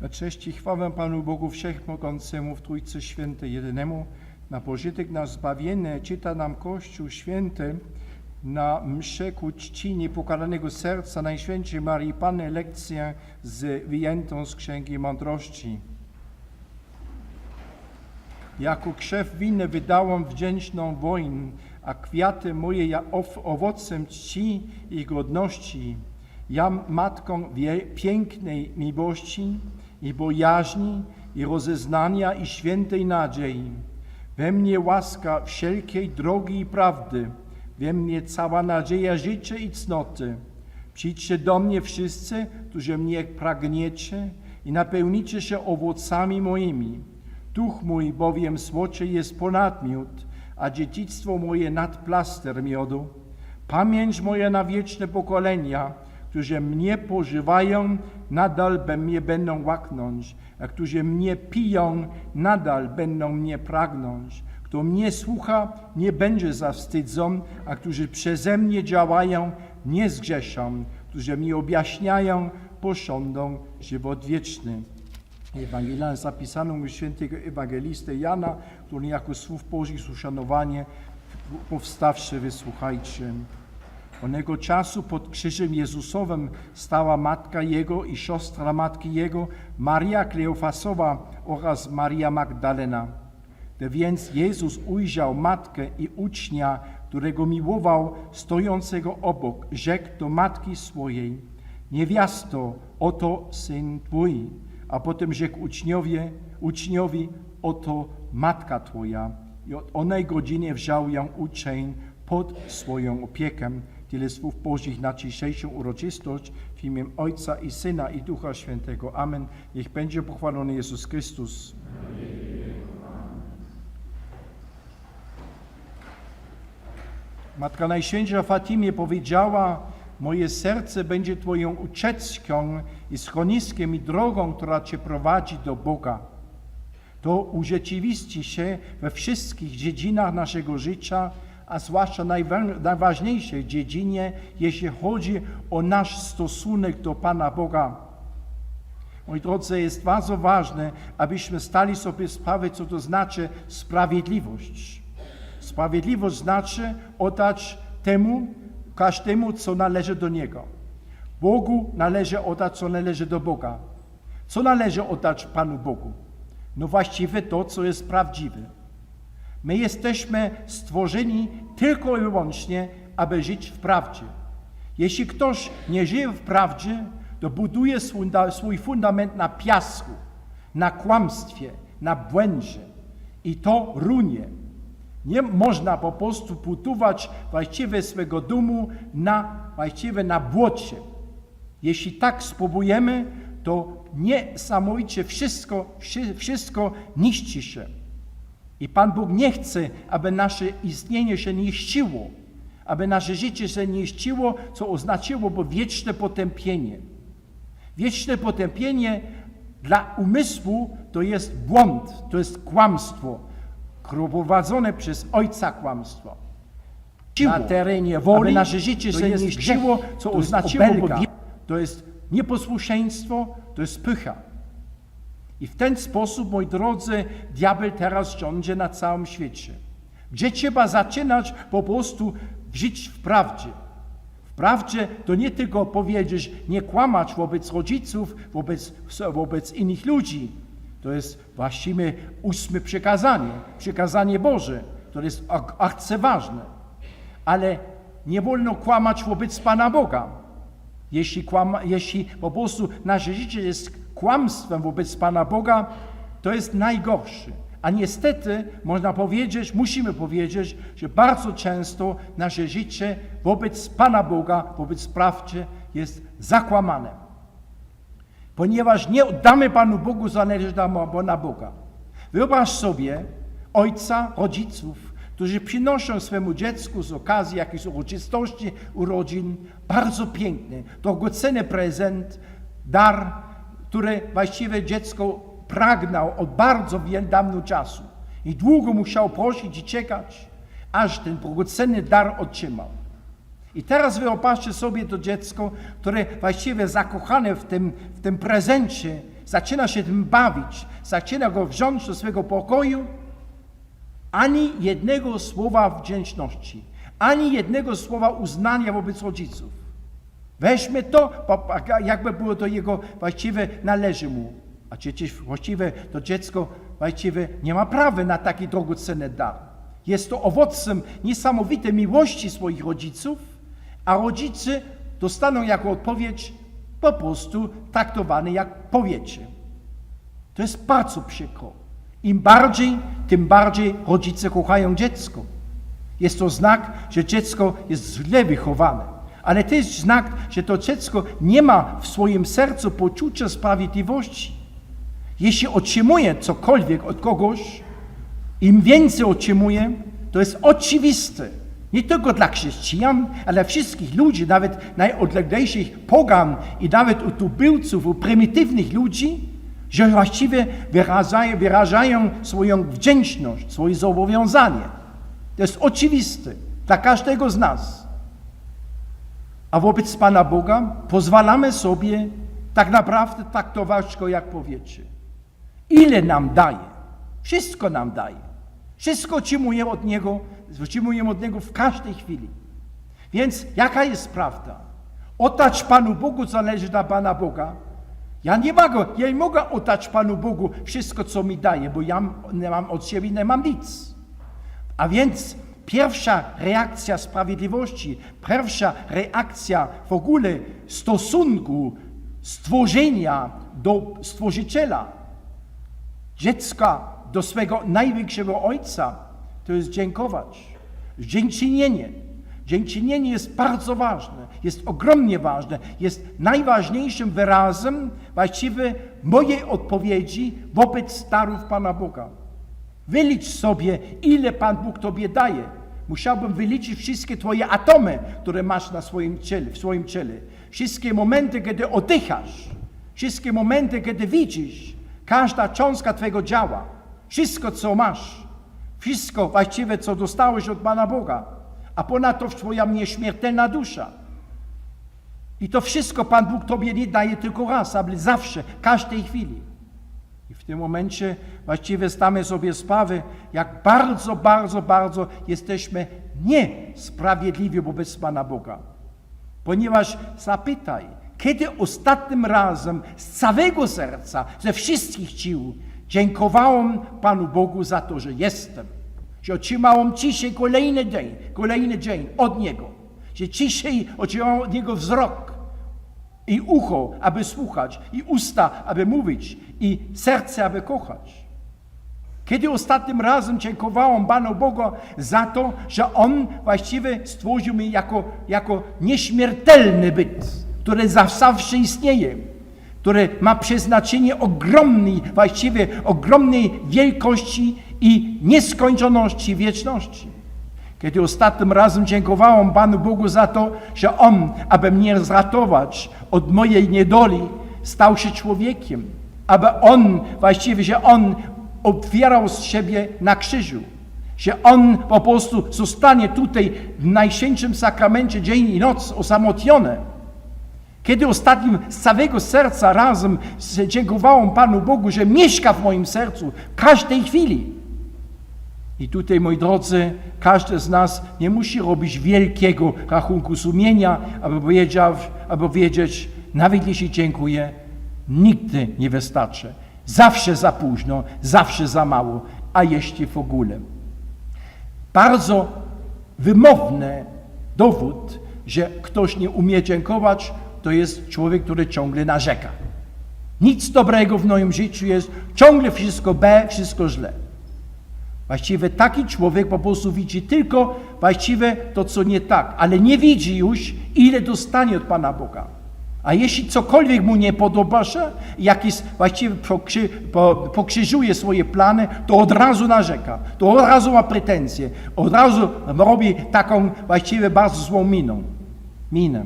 Na cześć i chwałę Panu Bogu Wszechmogącemu w Trójcy Świętej Jedynemu, na pożytek nasz zbawienie czyta nam Kościół Święty na mszę ku czci niepokalanego serca Najświętszej Marii Panny lekcję z wyjętą z Księgi Mądrości. Jako krzew winny wydałam wdzięczną wojn, a kwiaty moje ja ow- owocem czci i godności. Ja matką pięknej miłości i bojaźni i rozeznania i świętej nadziei. We mnie łaska wszelkiej drogi i prawdy, we mnie cała nadzieja życia i cnoty. Przyjdźcie do mnie wszyscy, którzy mnie pragniecie i napełnicie się owocami moimi. Duch mój bowiem słoczy jest ponad miód, a dziedzictwo moje nad plaster miodu. Pamięć moja na wieczne pokolenia, którzy mnie pożywają, nadal mnie będą łaknąć, a którzy mnie piją, nadal będą mnie pragnąć. Kto mnie słucha, nie będzie zawstydzon, a którzy przeze mnie działają, nie zgrzeszą. Którzy mi objaśniają, posiądą żywot wieczny. Ewangelia zapisaną u świętego ewangelisty Jana, który jako słów Bożych z uszanowanie powstawszy wysłuchajcie. Onego czasu pod krzyżem Jezusowym stała matka Jego i siostra matki Jego, Maria Kleofasowa oraz Maria Magdalena. Gdy więc Jezus ujrzał matkę i ucznia, którego miłował, stojącego obok, rzekł do matki swojej, niewiasto, oto syn twój. A potem rzekł uczniowie, uczniowi, oto matka twoja. I od onej godziny wziął ją uczeń pod swoją opiekę. Tyle słów Bożych na dzisiejszą uroczystość w imię Ojca i Syna i Ducha Świętego. Amen. Niech będzie pochwalony Jezus Chrystus. Matka Najświętsza Fatimie powiedziała, moje serce będzie Twoją ucieczką i schroniskiem i drogą, która Cię prowadzi do Boga. To urzeczywiści się we wszystkich dziedzinach naszego życia, a zwłaszcza najwa- najważniejszej dziedzinie, jeśli chodzi o nasz stosunek do Pana Boga. Moi drodzy, jest bardzo ważne, abyśmy stali sobie sprawę, co to znaczy sprawiedliwość. Sprawiedliwość znaczy oddać temu, każdemu, co należy do Niego. Bogu należy oddać, co należy do Boga. Co należy oddać Panu Bogu? No właściwie to, co jest prawdziwe. My jesteśmy stworzeni tylko i wyłącznie, aby żyć w prawdzie. Jeśli ktoś nie żyje w prawdzie, to buduje swój, fundament na piasku, na kłamstwie, na błędzie i to runie. Nie można po prostu budować właściwie swego domu na, właściwie na błocie. Jeśli tak spróbujemy, to niesamowicie wszystko, wszy- wszystko niszczy się. I Pan Bóg nie chce, aby nasze istnienie się niszczyło, aby nasze życie się niszczyło, co oznaczyłoby wieczne potępienie. Wieczne potępienie dla umysłu to jest błąd, to jest kłamstwo, prowadzone przez Ojca kłamstwo. Na terenie woli aby nasze życie się niszczyło, grzech, co oznaczyłoby to jest nieposłuszeństwo, to jest pycha. I w ten sposób, moi drodzy, diabeł teraz rządzi na całym świecie. Gdzie trzeba zaczynać po prostu żyć w prawdzie. W prawdzie to nie tylko powiedzieć, nie kłamać wobec rodziców, wobec, wobec innych ludzi. To jest właściwie ósme przekazanie, przekazanie Boże. To jest ak- arcyważne. Ale nie wolno kłamać wobec Pana Boga. Jeśli, kłama, jeśli po prostu nasze życie jest kłamstwem wobec Pana Boga, to jest najgorsze. A niestety można powiedzieć, musimy powiedzieć, że bardzo często nasze życie wobec Pana Boga, wobec prawdzie jest zakłamane. Ponieważ nie oddamy Panu Bogu, zależy nam na Boga. Wyobraź sobie ojca, rodziców, którzy przynoszą swemu dziecku z okazji jakiejś uroczystości, urodzin bardzo piękny, drogocenny prezent, dar, który właściwie dziecko pragnął od bardzo dawno czasu. I długo musiał prosić i czekać, aż ten drogocenny dar otrzymał. I teraz wyobraźcie sobie to dziecko, które właściwie zakochane w tym, w tym prezencie zaczyna się tym bawić, zaczyna go wziąć do swego pokoju, ani jednego słowa wdzięczności, ani jednego słowa uznania wobec rodziców. Weźmy to, jakby było to jego właściwe, należy mu. A przecież właściwe to dziecko właściwie nie ma prawa na taki drogocenny dar. Jest to owocem niesamowitej miłości swoich rodziców, a rodzice dostaną jako odpowiedź po prostu traktowane jak powiecie. To jest bardzo przykro. Im bardziej, tym bardziej rodzice kochają dziecko. Jest to znak, że dziecko jest źle wychowane. Ale to jest znak, że to dziecko nie ma w swoim sercu poczucia sprawiedliwości. Jeśli otrzymuje cokolwiek od kogoś, im więcej otrzymuje, to jest oczywiste. Nie tylko dla chrześcijan, ale dla wszystkich ludzi, nawet najodleglejszych pogan i nawet u tubylców, u prymitywnych ludzi, że właściwie wyrażają, wyrażają swoją wdzięczność, swoje zobowiązanie. To jest oczywiste dla każdego z nas. A wobec Pana Boga pozwalamy sobie tak naprawdę traktować go jak powiecie. Ile nam daje? Wszystko nam daje. Wszystko otrzymujemy od Niego, otrzymujemy od Niego w każdej chwili. Więc jaka jest prawda? Oddać Panu Bogu zależy dla Pana Boga. Ja nie mogę, ja nie mogę oddać Panu Bogu wszystko, co mi daje, bo ja nie mam od siebie, nie mam nic. A więc pierwsza reakcja sprawiedliwości, pierwsza reakcja w ogóle stosunku stworzenia do Stworzyciela, dziecka do swego największego Ojca, to jest dziękować. Dziękczynienie. Dziękczynienie jest bardzo ważne, jest ogromnie ważne, jest najważniejszym wyrazem właściwie mojej odpowiedzi wobec darów Pana Boga. Wylicz sobie, ile Pan Bóg Tobie daje. Musiałbym wyliczyć wszystkie Twoje atomy, które masz na swoim ciele, w swoim ciele. Wszystkie momenty, kiedy oddychasz. Wszystkie momenty, kiedy widzisz. Każda cząstka Twojego działa. Wszystko, co masz. Wszystko właściwie, co dostałeś od Pana Boga. A ponadto Twoja nieśmiertelna dusza. I to wszystko Pan Bóg Tobie nie daje tylko raz, ale zawsze, każdej chwili. I w tym momencie właściwie zdamy sobie sprawę, jak bardzo, bardzo, bardzo jesteśmy niesprawiedliwi wobec Pana Boga. Ponieważ zapytaj, kiedy ostatnim razem z całego serca, ze wszystkich sił dziękowałem Panu Bogu za to, że jestem, że otrzymałem dzisiaj kolejny dzień, kolejny dzień od Niego, że dzisiaj otrzymałem od Niego wzrok i ucho, aby słuchać, i usta, aby mówić, i serce, aby kochać. Kiedy ostatnim razem dziękowałem Panu Bogu za to, że On właściwie stworzył mnie jako, jako nieśmiertelny byt, który zawsze istnieje, który ma przeznaczenie ogromnej, właściwie ogromnej wielkości i nieskończoności wieczności. Kiedy ostatnim razem dziękowałem Panu Bogu za to, że On, aby mnie zratować od mojej niedoli, stał się człowiekiem, aby On, właściwie, że On otwierał z siebie na krzyżu, że On po prostu zostanie tutaj w Najświętszym Sakramencie dzień i noc osamotniony. Kiedy ostatnim z całego serca razem dziękowałem Panu Bogu, że mieszka w moim sercu w każdej chwili. I tutaj, moi drodzy, każdy z nas nie musi robić wielkiego rachunku sumienia, aby, aby wiedzieć, nawet jeśli dziękuję, nigdy nie wystarczy. Zawsze za późno, zawsze za mało, a jeśli w ogóle. Bardzo wymowny dowód, że ktoś nie umie dziękować, to jest człowiek, który ciągle narzeka. Nic dobrego w moim życiu jest, ciągle wszystko B, wszystko źle. Właściwie taki człowiek po prostu widzi tylko właściwie to, co nie tak, ale nie widzi już, ile dostanie od Pana Boga. A jeśli cokolwiek mu nie podoba się, jakiś właściwie pokrzy, po, pokrzyżuje swoje plany, to od razu narzeka, to od razu ma pretensje, od razu robi taką właściwie bardzo złą miną. minę.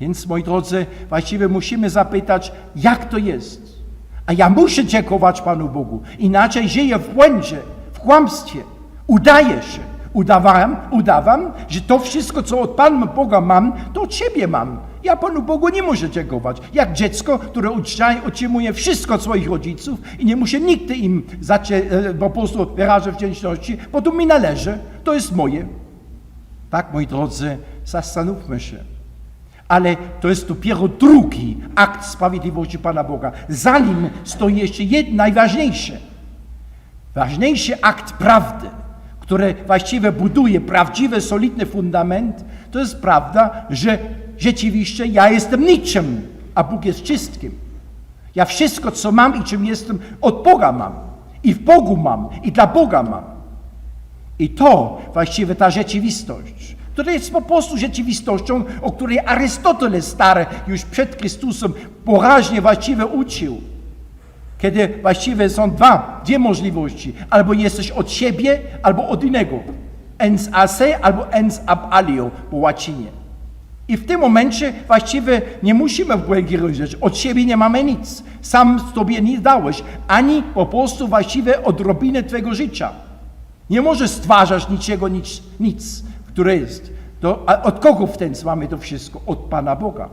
Więc, moi drodzy, właściwie musimy zapytać, jak to jest. A ja muszę dziękować Panu Bogu, inaczej żyję w błędzie w kłamstwie. Udaję się. Udawam, udawam, że to wszystko, co od Pana Boga mam, to od Ciebie mam. Ja Panu Bogu nie muszę dziękować. Jak dziecko, które otrzymuje wszystko od swoich rodziców i nie muszę nigdy im zacie, e, po prostu wyrażać wdzięczności, bo to mi należy, to jest moje. Tak, moi drodzy, zastanówmy się. Ale to jest dopiero drugi akt sprawiedliwości Pana Boga. Za nim stoi jeszcze jeden najważniejszy. Ważniejszy akt prawdy, który właściwie buduje prawdziwy, solidny fundament, to jest prawda, że rzeczywiście ja jestem niczym, a Bóg jest wszystkim. Ja wszystko, co mam i czym jestem, od Boga mam. I w Bogu mam, i dla Boga mam. I to właściwie ta rzeczywistość, która jest po prostu rzeczywistością, o której Arystoteles stary już przed Chrystusem poraźnie właściwie uczył. Kiedy właściwie są dwa, dwie możliwości. Albo jesteś od siebie, albo od innego. Ens a se, albo ens ab alio po łacinie. I w tym momencie właściwie nie musimy w błędzie rozdzielać. Od siebie nie mamy nic. Sam sobie nie dałeś, ani po prostu właściwie odrobinę Twojego życia. Nie możesz stwarzać niczego, nic, nic które jest. To, a od kogo w ten mamy to wszystko? Od Pana Boga.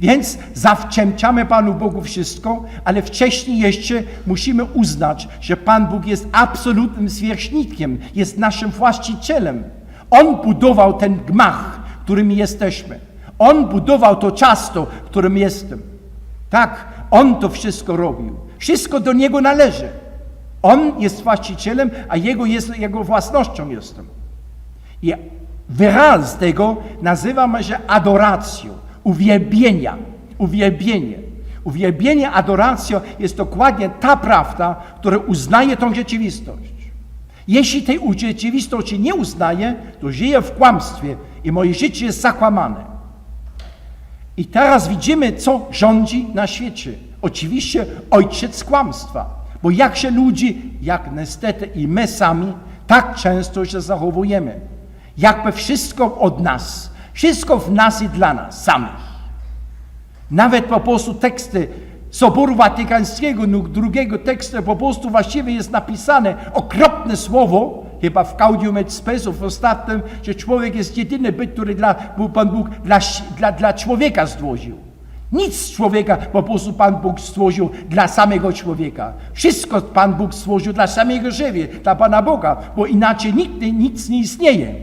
Więc zawdzięczamy Panu Bogu wszystko, ale wcześniej jeszcze musimy uznać, że Pan Bóg jest absolutnym zwierzchnikiem, jest naszym właścicielem. On budował ten gmach, którym jesteśmy. On budował to ciasto, którym jestem. Tak, On to wszystko robił. Wszystko do Niego należy. On jest właścicielem, a Jego, jest, jego własnością jestem. I wyraz tego nazywamy się adoracją, uwielbienia, uwielbienie. Uwielbienie, adoracja jest dokładnie ta prawda, która uznaje tą rzeczywistość. Jeśli tej rzeczywistości nie uznaje, to żyje w kłamstwie i moje życie jest zakłamane. I teraz widzimy, co rządzi na świecie. Oczywiście ojciec kłamstwa. Bo jak się ludzi, jak niestety i my sami, tak często się zachowujemy. Jakby wszystko od nas, wszystko w nas i dla nas samych. Nawet po prostu teksty Soboru Watykańskiego, no, drugiego tekstu, po prostu właściwie jest napisane okropne słowo, chyba w Gaudium et w ostatnim, że człowiek jest jedyny byt, który dla, Pan Bóg dla, dla, dla człowieka stworzył. Nic człowieka po prostu Pan Bóg stworzył dla samego człowieka. Wszystko Pan Bóg stworzył dla samego siebie, dla Pana Boga, bo inaczej nigdy nic nie istnieje.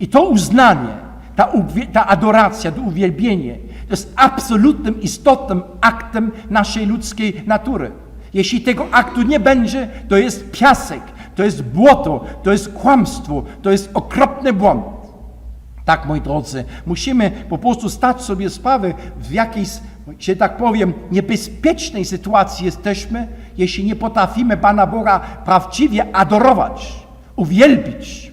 I to uznanie, ta, ta adoracja, to uwielbienie, to jest absolutnym, istotnym aktem naszej ludzkiej natury. Jeśli tego aktu nie będzie, to jest piasek, to jest błoto, to jest kłamstwo, to jest okropny błąd. Tak, moi drodzy, musimy po prostu stać sobie sprawę, w jakiejś, że tak powiem, niebezpiecznej sytuacji jesteśmy, jeśli nie potrafimy Pana Boga prawdziwie adorować, uwielbić.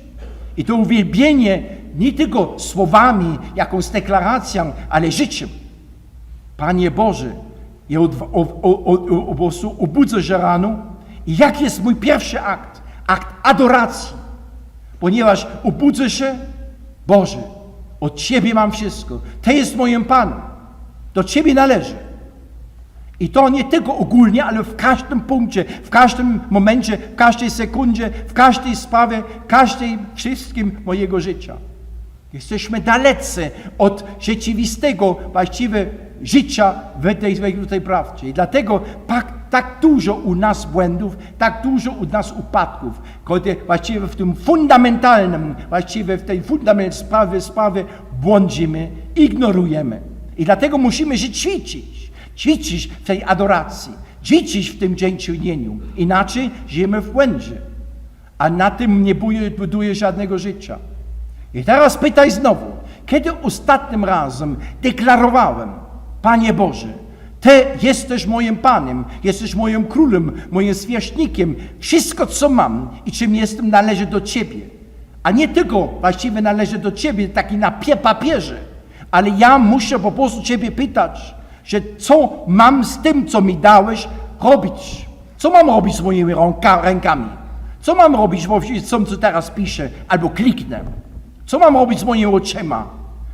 I to uwielbienie nie tylko słowami, jakąś deklaracją, ale życiem. Panie Boże, ja od, obudzę się rano i jaki jest mój pierwszy akt? Akt adoracji. Ponieważ obudzę się, Boże, od Ciebie mam wszystko. Ty jest moim Panem. Do Ciebie należy. I to nie tylko ogólnie, ale w każdym punkcie, w każdym momencie, w każdej sekundzie, w każdej sprawie, w każdej wszystkim mojego życia. Jesteśmy dalecy od rzeczywistego, właściwie życia w tej, w tej prawdzie. I dlatego tak, tak dużo u nas błędów, tak dużo u nas upadków, kiedy właściwie w tym fundamentalnym, właściwie w tej fundamentalnej sprawie, sprawie błądzimy, ignorujemy. I dlatego musimy się ćwiczyć, ćwiczyć w tej adoracji, ćwiczyć w tym dziękczynieniu. Inaczej żyjemy w błędzie. A na tym nie buduje żadnego życia. I teraz pytaj znowu, kiedy ostatnim razem deklarowałem, Panie Boże, Ty jesteś moim Panem, jesteś moim królem, moim zwierzchnikiem, wszystko co mam i czym jestem należy do Ciebie. A nie tylko właściwie należy do Ciebie, taki na pie- papierze, ale ja muszę po prostu Ciebie pytać, że co mam z tym, co mi dałeś, robić. Co mam robić z moimi rękami? Co mam robić z tym, co teraz piszę, albo kliknę? Co mam robić z moimi oczyma?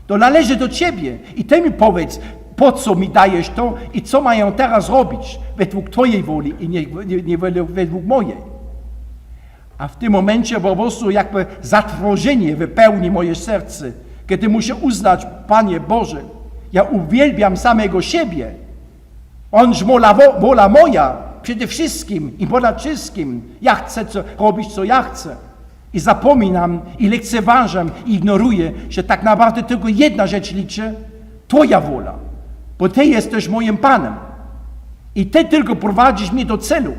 To należy do Ciebie. I Ty mi powiedz, po co mi dajesz to i co mają teraz robić według Twojej woli i nie, nie, nie według, mojej. A w tym momencie po prostu jakby zatrwożenie wypełni moje serce, kiedy muszę uznać, Panie Boże, Ja uwielbiam samego siebie. Onż wola, wo- wola moja przede wszystkim i ponad wszystkim. Ja chcę co, robić, co ja chcę. I zapominam, i lekceważam, i ignoruję, że tak naprawdę tylko jedna rzecz liczy, Twoja wola. Bo Ty jesteś moim Panem. I Ty tylko prowadzisz mnie do celu.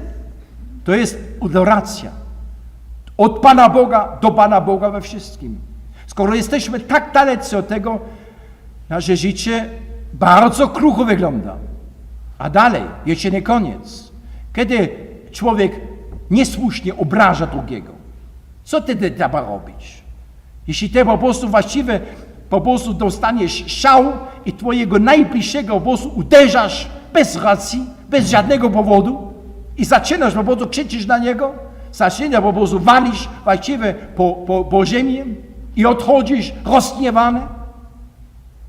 To jest adoracja. Od Pana Boga do Pana Boga we wszystkim. Skoro jesteśmy tak dalecy od tego, nasze życie bardzo krucho wygląda. A dalej, jeszcze nie koniec. Kiedy człowiek niesłusznie obraża drugiego, co wtedy trzeba robić? Jeśli ty po prostu właściwie po prostu dostaniesz szał i twojego najbliższego po prostu uderzasz bez racji, bez żadnego powodu i zaczynasz po prostu krzyczeć na niego, zaczynasz po prostu walić właściwie po, po, po ziemi i odchodzisz rozgniewany,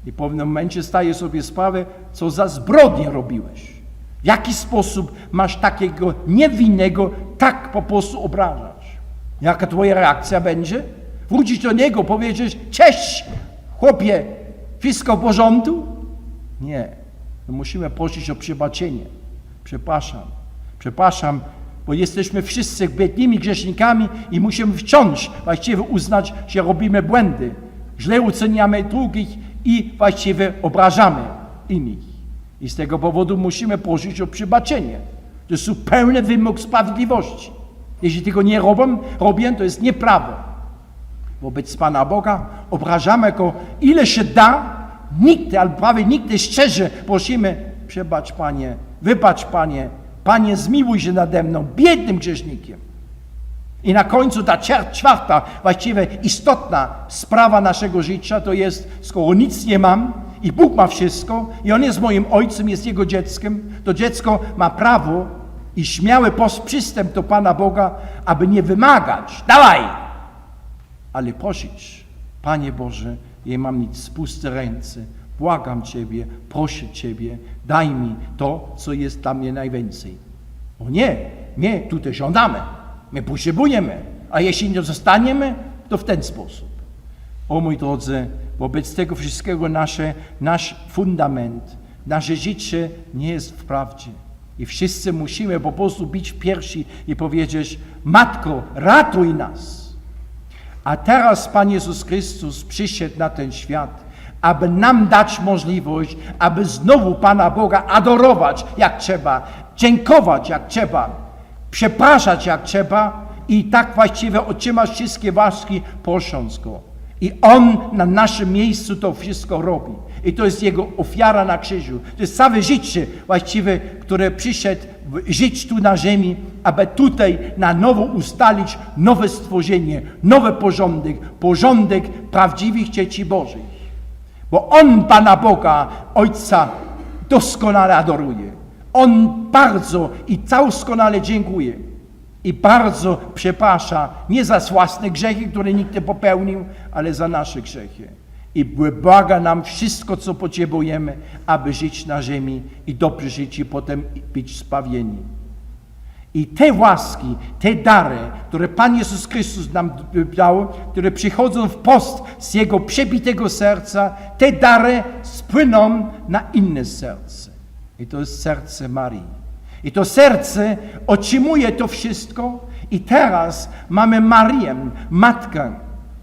i w pewnym momencie staje sobie sprawę, co za zbrodnię robiłeś. W jaki sposób masz takiego niewinnego tak po prostu obrażać? Jaka twoja reakcja będzie? Wrócić do niego, powiedzieć, cześć, chłopie, wszystko w porządku? Nie. My musimy prosić o przebaczenie. Przepraszam, przepraszam, bo jesteśmy wszyscy biednymi grzesznikami i musimy wciąż właściwie uznać, że robimy błędy. Źle oceniamy drugich i właściwie obrażamy innych. I z tego powodu musimy prosić o przebaczenie. To jest zupełny wymóg sprawiedliwości. Jeśli tego nie robię, robię to jest nieprawo. Wobec Pana Boga obrażamy Go ile się da, nigdy, albo prawie nigdy szczerze prosimy, przebacz Panie, wybacz Panie, Panie zmiłuj się nade mną, biednym grzesznikiem. I na końcu ta czwarta, właściwie istotna sprawa naszego życia to jest, skoro nic nie mam i Bóg ma wszystko i On jest moim ojcem, jest Jego dzieckiem, to dziecko ma prawo i śmiały przystęp do Pana Boga, aby nie wymagać, dawaj, ale prosić, Panie Boże, nie mam nic, puste ręce, błagam Ciebie, proszę Ciebie, daj mi to, co jest dla mnie najwięcej. O nie, my tutaj żądamy, my potrzebujemy, a jeśli nie zostaniemy, to w ten sposób. O mój drodzy, wobec tego wszystkiego nasze, nasz fundament, nasze życie nie jest w prawdzie. I wszyscy musimy po prostu bić w piersi i powiedzieć, Matko, ratuj nas. A teraz Pan Jezus Chrystus przyszedł na ten świat, aby nam dać możliwość, aby znowu Pana Boga adorować jak trzeba, dziękować jak trzeba, przepraszać jak trzeba i tak właściwie otrzymać wszystkie łaski, prosząc Go. I On na naszym miejscu to wszystko robi. I to jest Jego ofiara na krzyżu. To jest całe życie właściwie, które przyszedł żyć tu na ziemi, aby tutaj na nowo ustalić nowe stworzenie, nowy porządek, porządek prawdziwych dzieci Bożych. Bo On Pana Boga, Ojca, doskonale adoruje. On bardzo i doskonale dziękuje. I bardzo przeprasza nie za własne grzechy, które nikt nie popełnił, ale za nasze grzechy. I błaga nam wszystko, co potrzebujemy, aby żyć na ziemi i dobrze żyć i potem być spawieni. I te łaski, te dary, które Pan Jezus Chrystus nam dał, które przychodzą w post z Jego przebitego serca, te dary spłyną na inne serce. I to jest serce Marii. I to serce otrzymuje to wszystko i teraz mamy Marię, matkę,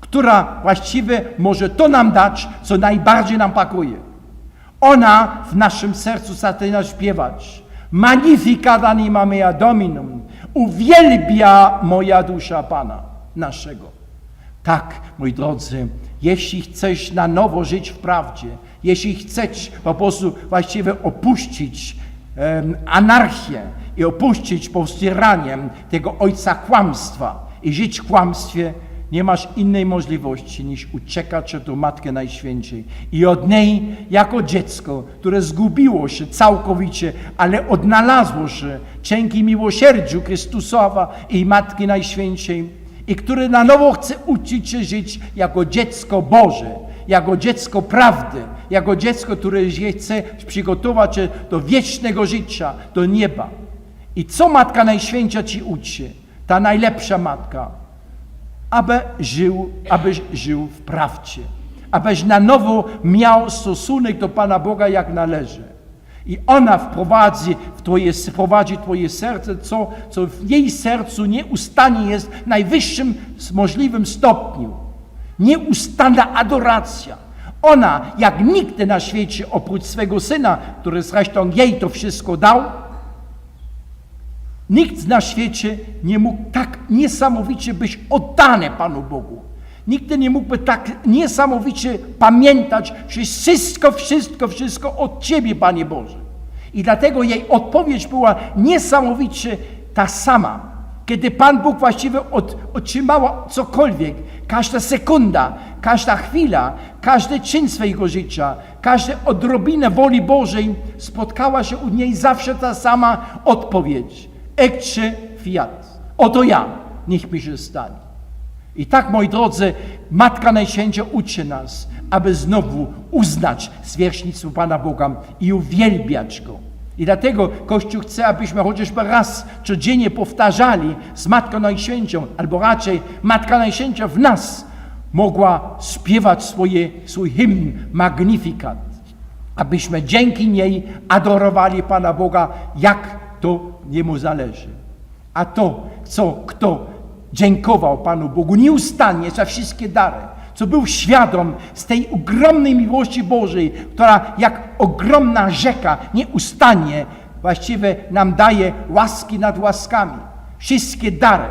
która właściwie może to nam dać, co najbardziej nam pakuje. Ona w naszym sercu zaczyna śpiewać. Magnificat anima mea Dominum. Uwielbia moja dusza Pana naszego. Tak, moi drodzy, jeśli chcesz na nowo żyć w prawdzie, jeśli chcesz po prostu właściwie opuścić anarchię i opuścić po prostu tyranię tego ojca kłamstwa i żyć w kłamstwie, nie masz innej możliwości niż uciekać do Matki Najświętszej. I od niej jako dziecko, które zgubiło się całkowicie, ale odnalazło się dzięki miłosierdziu Chrystusowa i Matki Najświętszej i które na nowo chce uczyć się żyć jako dziecko Boże, jako dziecko prawdy, jako dziecko, które się chce przygotować do wiecznego życia, do nieba. I co Matka Najświętsza ci uczy? Ta najlepsza matka, aby żył, abyś żył w prawdzie, abyś na nowo miał stosunek do Pana Boga jak należy. I ona wprowadzi w twoje, wprowadzi Twoje serce, co, co w jej sercu nieustannie jest w najwyższym możliwym stopniu. Nieustanna adoracja. Ona, jak nigdy na świecie, oprócz swego syna, który zresztą jej to wszystko dał, nikt na świecie nie mógł tak niesamowicie być oddany Panu Bogu. Nigdy nie mógłby tak niesamowicie pamiętać, że wszystko, wszystko, wszystko od Ciebie, Panie Boże. I dlatego jej odpowiedź była niesamowicie ta sama. Kiedy Pan Bóg właściwie od, otrzymała cokolwiek, każda sekunda, każda chwila, każdy czyn swojego życia, każda odrobinę woli Bożej, spotkała się u niej zawsze ta sama odpowiedź. Ecce fiat. Oto ja, niech mi się stanie. I tak, moi drodzy, Matka Najświętsza uczy nas, aby znowu uznać zwierzchnictwo Pana Boga i uwielbiać Go. I dlatego Kościół chce, abyśmy chociażby raz codziennie powtarzali z Matką Najświętszą, albo raczej Matka Najświętsza w nas mogła śpiewać swoje, swój hymn Magnificat, abyśmy dzięki niej adorowali Pana Boga, jak to Jemu zależy. A to, co kto dziękował Panu Bogu nieustannie za wszystkie dary, co był świadom z tej ogromnej miłości Bożej, która jak ogromna rzeka nieustannie właściwie nam daje łaski nad łaskami. Wszystkie dary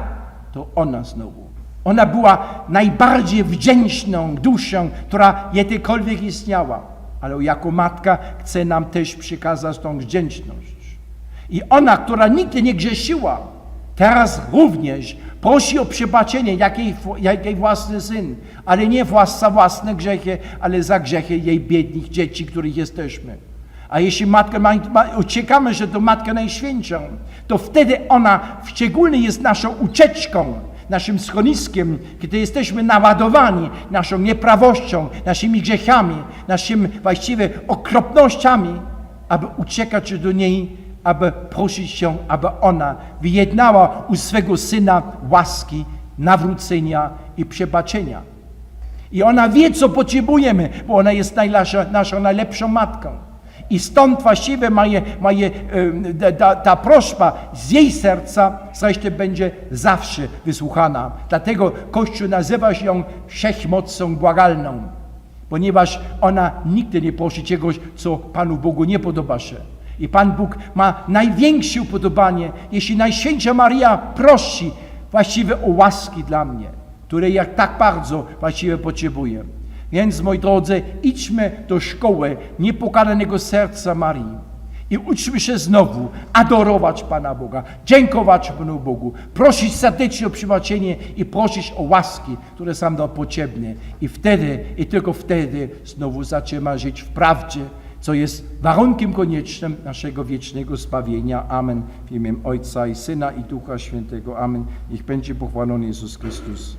to ona znowu. Ona była najbardziej wdzięczną duszą, która kiedykolwiek istniała, ale jako matka chce nam też przekazać tą wdzięczność. I ona, która nigdy nie grzeszyła, teraz również prosi o przebaczenie, jak jej, jak jej własny syn, ale nie za własne grzechy, ale za grzechy jej biednych dzieci, których jesteśmy. A jeśli matka ma, ma, uciekamy, że to Matka Najświętszą, to wtedy ona szczególnie jest naszą ucieczką, naszym schroniskiem, kiedy jesteśmy naładowani naszą nieprawością, naszymi grzechami, naszymi właściwie okropnościami, aby uciekać do niej aby prosić się, aby ona wyjednała u swego syna łaski, nawrócenia i przebaczenia. I ona wie, co potrzebujemy, bo ona jest najlasza, naszą najlepszą matką. I stąd właściwie moje, moje, ta, ta prośba z jej serca zresztą będzie zawsze wysłuchana. Dlatego Kościół nazywa się ją wszechmocą błagalną, ponieważ ona nigdy nie prosi czegoś, co Panu Bogu nie podoba się. I Pan Bóg ma największe upodobanie, jeśli Najświętsza Maria prosi właściwie o łaski dla mnie, której jak tak bardzo właściwie potrzebuję. Więc, moi drodzy, idźmy do szkoły niepokalanego serca Marii i uczmy się znowu adorować Pana Boga, dziękować Panu Bogu, prosić serdecznie o przebaczenie i prosić o łaski, które są nam potrzebne. I wtedy, i tylko wtedy znowu zaczynamy żyć w prawdzie, co jest warunkiem koniecznym naszego wiecznego zbawienia. Amen. W imię Ojca i Syna i Ducha Świętego. Amen. Niech będzie pochwalony Jezus Chrystus.